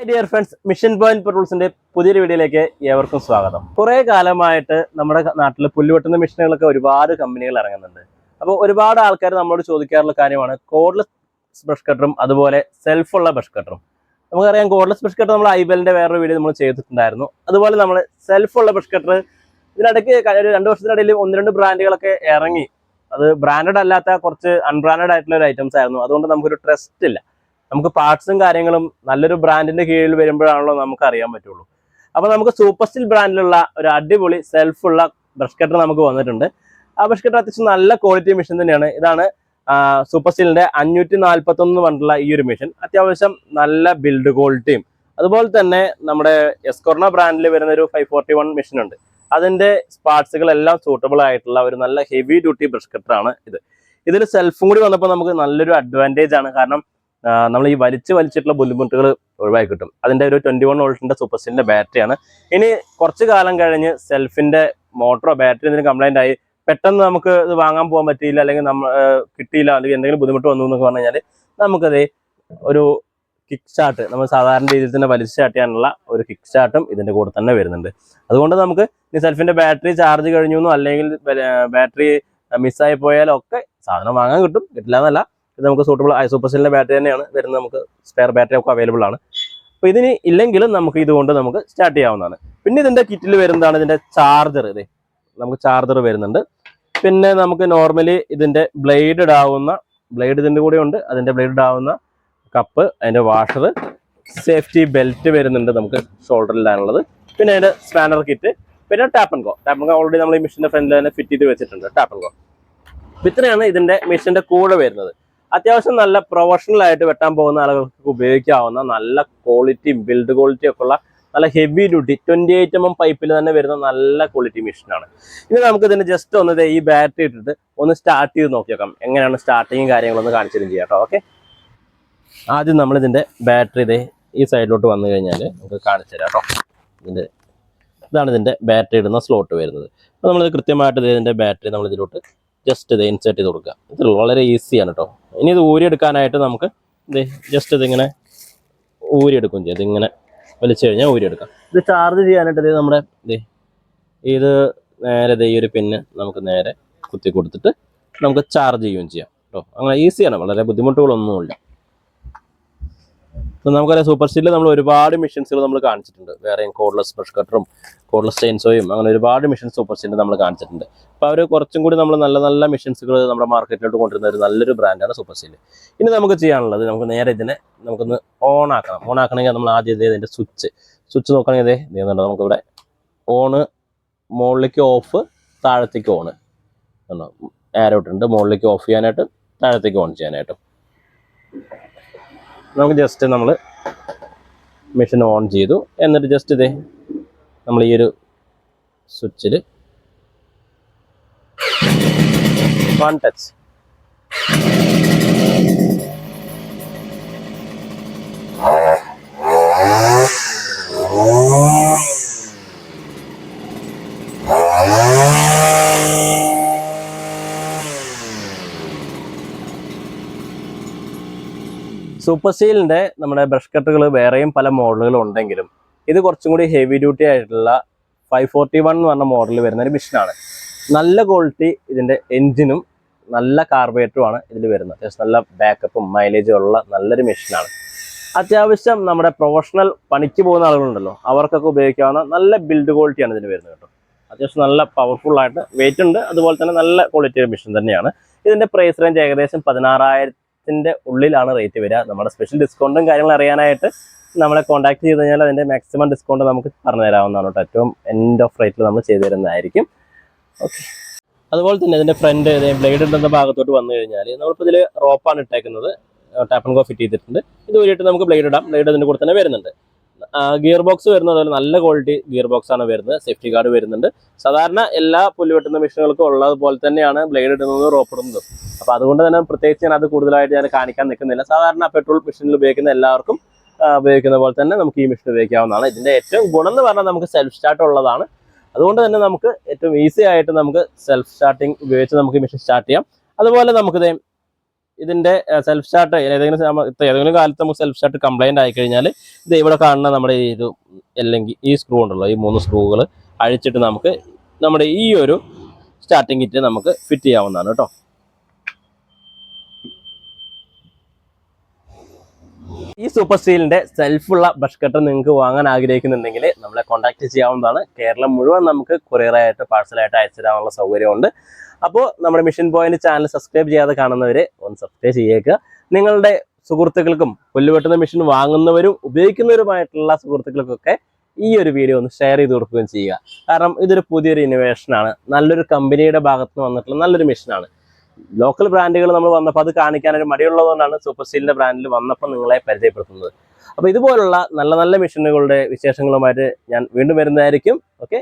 Dear friends mission point പെട്രോൾസിന്റെ പുതിയൊരു വീഡിയോയിലേക്ക് ഏവർക്കും സ്വാഗതം. കുറെ കാലമായിട്ട് നമ്മുടെ നാട്ടിൽ പുല്ലുവെട്ടുന്ന മെഷീനുകളൊക്കെ ഒരുപാട് കമ്പനികൾ ഇറങ്ങുന്നുണ്ട്. അപ്പോൾ ഒരുപാട് ആൾക്കാർ നമ്മളോട് ചോദിക്കാറുള്ള കാര്യമാണ് കോഡ്ലെസ് ബ്രഷ് കട്ടറും അതുപോലെ സെൽഫുള്ള ബ്രഷ് കട്ടറും നമുക്കറിയാം കോഡ്ലെസ് ബ്രഷ് കട്ടർ നമ്മൾ ഐബലിന്റെ വേറൊരു വീഡിയോ നമ്മൾ ചെയ്തിട്ടുണ്ടായിരുന്നു. അതുപോലെ നമ്മൾ സെൽഫുള്ള ബ്രഷ് കട്ടർ ഇതിനിടയ്ക്ക് ഒരു രണ്ട് വർഷത്തിനിടയിൽ ഒന്ന് രണ്ട് ബ്രാൻഡുകളൊക്കെ ഇറങ്ങി. അത് ബ്രാൻഡഡ് അല്ലാത്ത കുറച്ച് അൺബ്രാൻഡഡ് ആയിട്ടുള്ള ഒരു ഐറ്റംസ് ആയിരുന്നു. അതുകൊണ്ട് നമുക്കൊരു ട്രസ്റ്റ് ഇല്ല. നമുക്ക് പാർട്സും കാര്യങ്ങളും നല്ലൊരു ബ്രാൻഡിന്റെ കീഴിൽ വരുമ്പോഴാണല്ലോ നമുക്ക് അറിയാൻ പറ്റുള്ളൂ. അപ്പൊ നമുക്ക് സൂപ്പർ സ്റ്റിൽ ബ്രാൻഡിലുള്ള ഒരു അടിപൊളി സെൽഫുള്ള ബ്രഷ് കട്ടർ നമുക്ക് വന്നിട്ടുണ്ട്. ആ ബ്രഷ് കട്ടർ അത്യാവശ്യം നല്ല ക്വാളിറ്റി മെഷീൻ തന്നെയാണ്. ഇതാണ് സൂപ്പർ സ്റ്റീലിന്റെ അഞ്ഞൂറ്റി നാൽപ്പത്തി ഒന്ന് പറഞ്ഞിട്ടുള്ള ഈ ഒരു മെഷീൻ അത്യാവശ്യം നല്ല ബിൽഡ് ക്വാളിറ്റിയും അതുപോലെ തന്നെ നമ്മുടെ എസ്കോർണ ബ്രാൻഡിൽ വരുന്ന ഒരു ഫൈവ് ഫോർട്ടി വൺ മെഷീൻ ഉണ്ട്. അതിന്റെ സ്പാർട്സുകളെല്ലാം സൂട്ടബിൾ ആയിട്ടുള്ള ഒരു നല്ല ഹെവി ഡ്യൂട്ടി ബ്രഷ് കട്ടറാണ് ഇത്. ഇതിൽ സെൽഫും കൂടി വന്നപ്പോൾ നമുക്ക് നല്ലൊരു അഡ്വാന്റേജ് ആണ്. കാരണം നമ്മൾ ഈ വലിച്ച് വലിച്ചിട്ടുള്ള ബുദ്ധിമുട്ടുകൾ ഒഴിവാക്കി കിട്ടും. അതിന്റെ ഒരു ട്വന്റി വൺ വോൾട്ടിന്റെ സൂപ്പർ സ്റ്റീലിന്റെ ബാറ്ററിയാണ് ഇനി കുറച്ച് കാലം കഴിഞ്ഞ് സെൽഫിന്റെ മോട്ടറോ ബാറ്ററി എന്തെങ്കിലും കംപ്ലൈന്റ് ആയി പെട്ടെന്ന് നമുക്ക് ഇത് വാങ്ങാൻ പോകാൻ പറ്റിയില്ല അല്ലെങ്കിൽ നമ്മൾ കിട്ടിയില്ല അല്ലെങ്കിൽ എന്തെങ്കിലും ബുദ്ധിമുട്ട് വന്നു എന്നൊക്കെ പറഞ്ഞു കഴിഞ്ഞാൽ നമുക്കത് ഒരു കിക്ക് സ്റ്റാർട്ട് നമ്മൾ സാധാരണ രീതിയിൽ തന്നെ വലിച്ച് സ്റ്റാർട്ട് ചെയ്യാനുള്ള ഒരു കിക്ക് സ്റ്റാർട്ടും ഇതിന്റെ കൂടെ തന്നെ വരുന്നുണ്ട്. അതുകൊണ്ട് നമുക്ക് ഈ സെൽഫിന്റെ ബാറ്ററി ചാർജ് കഴിഞ്ഞു അല്ലെങ്കിൽ ബാറ്ററി മിസ്സായി പോയാലോ ഒക്കെ സാധനം വാങ്ങാൻ കിട്ടും. കിട്ടില്ല എന്നല്ല. ഇത് നമുക്ക് സൂട്ടബിൾ സെല്ലിന്റെ ബാറ്ററി തന്നെയാണ്. വരുന്നത് നമുക്ക് സ്പെയർ ബാറ്ററി ഒക്കെ അവൈലബിൾ ആണ്. അപ്പോൾ ഇതിന് ഇല്ലെങ്കിലും നമുക്ക് ഇതുകൊണ്ട് നമുക്ക് സ്റ്റാർട്ട് ചെയ്യാവുന്നതാണ്. പിന്നെ ഇതിന്റെ കിറ്റിൽ വരുന്നതാണ് ഇതിന്റെ ചാർജർ ഇത്. നമുക്ക് ചാർജർ വരുന്നുണ്ട്. പിന്നെ നമുക്ക് നോർമലി ഇതിന്റെ ബ്ലേഡ് ഇടാവുന്ന ബ്ലേഡ് ഇതിന്റെ കൂടെ ഉണ്ട്. അതിന്റെ ബ്ലേഡ് ഇടാവുന്ന കപ്പ് അതിന്റെ വാഷർ സേഫ്റ്റി ബെൽറ്റ് വരുന്നുണ്ട് നമുക്ക് ഷോൾഡറിലാണുള്ളത് പിന്നെ അതിന്റെ സ്പാനർ കിറ്റ് പിന്നെ ടാപ്പൻ കോ ടാപ്പൻ കോ ഓൾറെഡി നമ്മൾ ഈ മെഷീന്റെ ഫ്രണ്ടിൽ തന്നെ ഫിറ്റ് ചെയ്ത് വെച്ചിട്ടുണ്ട്. ടാപ്പൻ കോ ഇത്രയാണ് ഇതിന്റെ മെഷീന്റെ കൂടെ വരുന്നത്. അത്യാവശ്യം നല്ല പ്രൊഫഷണൽ ആയിട്ട് വെട്ടാൻ പോകുന്ന ആളുകൾക്ക് ഉപയോഗിക്കാവുന്ന നല്ല ക്വാളിറ്റിയും ബിൽഡ് ക്വാളിറ്റിയും ഒക്കെ ഉള്ള നല്ല heavy duty twenty eight M M പൈപ്പിൽ തന്നെ വരുന്ന നല്ല ക്വാളിറ്റി മെഷീനാണ് ഇനി നമുക്ക് ഇതിന് ജസ്റ്റ് ഒന്ന് ഈ ബാറ്ററി ഇട്ടിട്ട് ഒന്ന് സ്റ്റാർട്ട് ചെയ്ത് നോക്കിയേക്കാം. എങ്ങനെയാണ് സ്റ്റാർട്ടിങ് കാര്യങ്ങളൊന്ന് കാണിച്ചിരുന്നു ചെയ്യാം കേട്ടോ ഓക്കെ ആദ്യം നമ്മൾ ഇതിന്റെ ബാറ്ററി ഇതേ ഈ സൈഡിലോട്ട് വന്നു കഴിഞ്ഞാൽ നമുക്ക് കാണിച്ചു തരാം കേട്ടോ. ഇതിന്റെ ഇതാണ് ഇതിന്റെ ബാറ്ററി ഇടുന്ന സ്ലോട്ട് വരുന്നത്. അപ്പോൾ നമ്മൾ കൃത്യമായിട്ട് ഇതിന്റെ ബാറ്ററി നമ്മൾ ഇതിലോട്ട് ജസ്റ്റ് ഇത് ഇൻസേർട്ട് ചെയ്ത് കൊടുക്കുക. ഇത് വളരെ ഈസിയാണ് കേട്ടോ ഇനി ഇത് ഊരിയെടുക്കാനായിട്ട് നമുക്ക് ഇത് ജസ്റ്റ് ഇതിങ്ങനെ ഊരിയെടുക്കും ചെയ്യും. ഇതിങ്ങനെ വലിച്ചു കഴിഞ്ഞാൽ ഊരിയെടുക്കാം. ഇത് ചാർജ് ചെയ്യാനായിട്ട് ഇത് നമ്മുടെ ഇത് ഇത് നേരെ ഈ ഒരു പിന്ന് നമുക്ക് നേരെ കുത്തി കൊടുത്തിട്ട് നമുക്ക് ചാർജ് ചെയ്യുകയും ചെയ്യാം കേട്ടോ അങ്ങനെ ഈസിയാണ് വളരെ ബുദ്ധിമുട്ടുകളൊന്നുമില്ല. നമുക്കറിയാം സൂപ്പർ സ്റ്റീലിൽ നമ്മൾ ഒരുപാട് മെഷീൻസുകൾ നമ്മൾ കാണിച്ചിട്ടുണ്ട്. വേറെയും കോഡ്ലെസ് ബ്രഷ് കട്ടറും കോഡ്ലെസ് ചെയിൻസോയും അങ്ങനെ ഒരുപാട് മെഷീൻ സൂപ്പർ സ്റ്റീലിൽ നമ്മൾ കാണിച്ചിട്ടുണ്ട്. അപ്പോൾ അവർ കുറച്ചും കൂടി നമ്മൾ നല്ല നല്ല മെഷീൻസുകൾ നമ്മുടെ മാർക്കറ്റിലോട്ട് കൊണ്ടുവരുന്ന ഒരു നല്ലൊരു ബ്രാൻഡാണ് സൂപ്പർ സ്റ്റീൽ ഇനി നമുക്ക് ചെയ്യാനുള്ളത് നമുക്ക് നേരെ ഇതിനെ നമുക്കൊന്ന് ഓൺ ആക്കണം. ഓൺ ആക്കണമെങ്കിൽ നമ്മൾ ആദ്യം ഇതേ ഇതിന്റെ സ്വിച്ച് സ്വിച്ച് നോക്കണമെങ്കിൽ ഇതേ ചെയ്യുന്നുണ്ട് നമുക്കിവിടെ ഓണ് മുകളിലേക്ക് ഓഫ് താഴത്തേക്ക് ഓണ് കണ്ടോ? ആരോ ഇട്ടുണ്ട് മുകളിലേക്ക് ഓഫ് ചെയ്യാനായിട്ട് താഴത്തേക്ക് ഓൺ ചെയ്യാനായിട്ടും. നമുക്ക് ജസ്റ്റ് നമ്മൾ മെഷീൻ ഓൺ ചെയ്തു. എന്നിട്ട് ജസ്റ്റ് ഇതേ നമ്മൾ ഈ ഒരു സ്വിച്ചിൽ വൺ ടച്ച് സൂപ്പർ സ്റ്റീലിന്റെ നമ്മുടെ ബ്രഷ് കട്ടുകൾ വേറെയും പല മോഡലുകളും ഉണ്ടെങ്കിലും ഇത് കുറച്ചും കൂടി ഹെവി ഡ്യൂട്ടി ആയിട്ടുള്ള ഫൈവ് ഫോർട്ടി വൺ എന്ന് പറഞ്ഞ മോഡലിൽ വരുന്ന ഒരു മെഷീനാണ് നല്ല ക്വാളിറ്റി ഇതിന്റെ എൻജിനും നല്ല കാർബേറ്ററുമാണ് ഇതിൽ വരുന്നത്. അത്യാവശ്യം നല്ല ബാക്കപ്പും മൈലേജും ഉള്ള നല്ലൊരു മെഷീനാണ് അത്യാവശ്യം നമ്മുടെ പ്രൊഫഷണൽ പണിക്ക് പോകുന്ന ആളുകളുണ്ടല്ലോ അവർക്കൊക്കെ ഉപയോഗിക്കാവുന്ന നല്ല ബിൽഡ് ക്വാളിറ്റിയാണ് ഇതിന് വരുന്നത് കേട്ടോ. അത്യാവശ്യം നല്ല പവർഫുൾ ആയിട്ട് വെയിറ്റ് ഉണ്ട് അതുപോലെ തന്നെ നല്ല ക്വാളിറ്റി മെഷീൻ തന്നെയാണ്. ഇതിന്റെ പ്രൈസ് റേഞ്ച് ഏകദേശം പതിനാറായിരത്തിന്റെ ഉള്ളിലാണ് റേറ്റ് വരിക. നമ്മുടെ സ്പെഷ്യൽ ഡിസ്കൗണ്ടും കാര്യങ്ങളും അറിയാനായിട്ട് നമ്മളെ കോൺടാക്ട് ചെയ്ത് കഴിഞ്ഞാൽ അതിന്റെ മാക്സിമം ഡിസ്കൗണ്ട് നമുക്ക് പറഞ്ഞു തരാവുന്നതാണ് കേട്ടോ. ഏറ്റവും എൻഡ് ഓഫ് റേറ്റിൽ നമ്മൾ ചെയ്തു തരുന്നതായിരിക്കും. ഓക്കെ അതുപോലെ തന്നെ ഇതിന്റെ ഫ്രണ്ട് ബ്ലേഡ് ഉണ്ടെന്ന ഭാഗത്തോട്ട് വന്നു കഴിഞ്ഞാൽ നമ്മളിപ്പോൾ ഇതിൽ റോപ്പാണ് ഇട്ടേക്കുന്നത്. ടാപ്പ് ആൻഡ് ഗോ ഫിറ്റ് ചെയ്തിട്ടുണ്ട്. ഇത് വഴിയിട്ട് നമുക്ക് ബ്ലേഡ് ഇടാം. ബ്ലേഡ് അതിന്റെ കൂടെ തന്നെ വരുന്നുണ്ട്. ഗിയർ ബോക്സ് വരുന്നത് അതുപോലെ നല്ല ക്വാളിറ്റി ഗിയർ ബോക്സ് ആണ് വരുന്നത്. സേഫ്റ്റി ഗാർഡ് വരുന്നുണ്ട്. സാധാരണ എല്ലാ പുല്ല് വെട്ടുന്ന മെഷീനുകൾക്കും ഉള്ളതുപോലെ തന്നെയാണ് ബ്ലേഡ് ഇടുന്നതും റോപ്പ് ഇടുന്നതും. അപ്പൊ അതുകൊണ്ട് തന്നെ പ്രത്യേകിച്ച് ഞാൻ അത് കൂടുതലായിട്ട് ഞാൻ കാണിക്കാൻ നിൽക്കുന്നില്ല. സാധാരണ പെട്രോൾ മെഷീനിൽ ഉപയോഗിക്കുന്ന എല്ലാവർക്കും ഉപയോഗിക്കുന്ന പോലെ തന്നെ നമുക്ക് ഈ മെഷീൻ ഉപയോഗിക്കാവുന്നതാണ്. ഇതിന്റെ ഏറ്റവും ഗുണം എന്ന് പറഞ്ഞാൽ നമുക്ക് സെൽഫ് സ്റ്റാർട്ട് ഉള്ളതാണ്. അതുകൊണ്ട് തന്നെ നമുക്ക് ഏറ്റവും ഈസി ആയിട്ട് നമുക്ക് സെൽഫ് സ്റ്റാർട്ടിങ് ഉപയോഗിച്ച് നമുക്ക് ഈ മെഷീൻ സ്റ്റാർട്ട് ചെയ്യാം. അതുപോലെ നമുക്കിത് ഇതിന്റെ സെൽഫ് സ്റ്റാർട്ട് ഏതെങ്കിലും ഏതെങ്കിലും കാലത്ത് നമുക്ക് സെൽഫ് സ്റ്റാർട്ട് കംപ്ലൈന്റ് ആയി കഴിഞ്ഞാൽ ഇത് ഇവിടെ കാണുന്ന നമ്മുടെ ഇത് അല്ലെങ്കിൽ ഈ സ്ക്രൂ ഉണ്ടല്ലോ ഈ മൂന്ന് സ്ക്രൂകൾ അഴിച്ചിട്ട് നമുക്ക് നമ്മുടെ ഈ ഒരു സ്റ്റാർട്ടിംഗ് കിറ്റ് നമുക്ക് ഫിറ്റ് ചെയ്യാവുന്നതാണ് കേട്ടോ. ഈ സൂപ്പർ സ്റ്റീലിന്റെ സെൽഫുള്ള ബ്രഷ് കട്ടർ നിങ്ങൾക്ക് വാങ്ങാൻ ആഗ്രഹിക്കുന്നുണ്ടെങ്കിൽ നമ്മളെ കോൺടാക്ട് ചെയ്യാവുന്നതാണ്. കേരളം മുഴുവൻ നമുക്ക് കൊറിയറായിട്ട് പാഴ്സലായിട്ട് അയച്ചു തരാനുള്ള സൗകര്യമുണ്ട്. അപ്പോൾ നമ്മുടെ മിഷൻ പോയിന്റ് ചാനൽ സബ്സ്ക്രൈബ് ചെയ്യാതെ കാണുന്നവരെ ഒന്ന് സബ്സ്ക്രൈബ് ചെയ്യേക്കുക നിങ്ങളുടെ സുഹൃത്തുക്കൾക്കും പുല്ലുവെട്ടുന്ന മിഷൻ വാങ്ങുന്നവരും ഉപയോഗിക്കുന്നവരുമായിട്ടുള്ള സുഹൃത്തുക്കൾക്കൊക്കെ ഈ ഒരു വീഡിയോ ഒന്ന് ഷെയർ ചെയ്ത് കൊടുക്കുകയും ചെയ്യുക. കാരണം ഇതൊരു പുതിയൊരു ഇന്നോവേഷനാണ് നല്ലൊരു കമ്പനിയുടെ ഭാഗത്ത് നിന്ന് വന്നിട്ടുള്ള നല്ലൊരു മെഷീനാണ് ലോക്കൽ ബ്രാൻഡുകൾ നമ്മൾ വന്നപ്പോൾ അത് കാണിക്കാൻ ഒരു മടിയുള്ളതുകൊണ്ടാണ് സൂപ്പർ സ്റ്റീലിന്റെ ബ്രാൻഡിൽ വന്നപ്പോൾ നിങ്ങളെ പരിചയപ്പെടുത്തുന്നത്. അപ്പോൾ ഇതുപോലുള്ള നല്ല നല്ല മെഷീനുകളുടെ വിശേഷങ്ങളുമായിട്ട് ഞാൻ വീണ്ടും വരുന്നതായിരിക്കും. ഓക്കെ